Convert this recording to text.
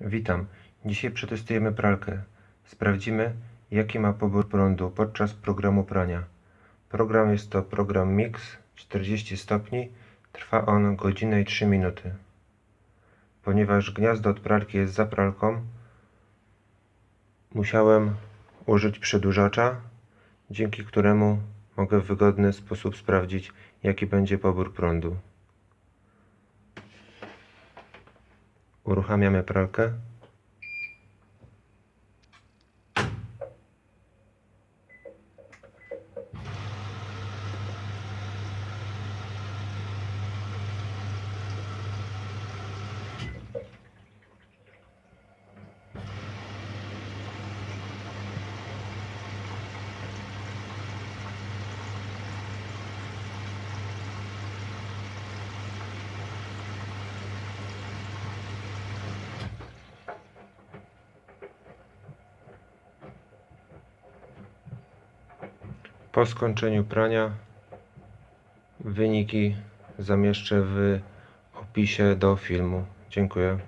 Witam. Dzisiaj przetestujemy pralkę. Sprawdzimy, jaki ma pobór prądu podczas programu prania. Program jest to program Mix 40 stopni. Trwa on godzinę i 3 minuty. Ponieważ gniazdo od pralki jest za pralką, musiałem użyć przedłużacza, dzięki któremu mogę w wygodny sposób sprawdzić, jaki będzie pobór prądu. Uruchamiamy pralkę. Po skończeniu prania wyniki zamieszczę w opisie do filmu. Dziękuję.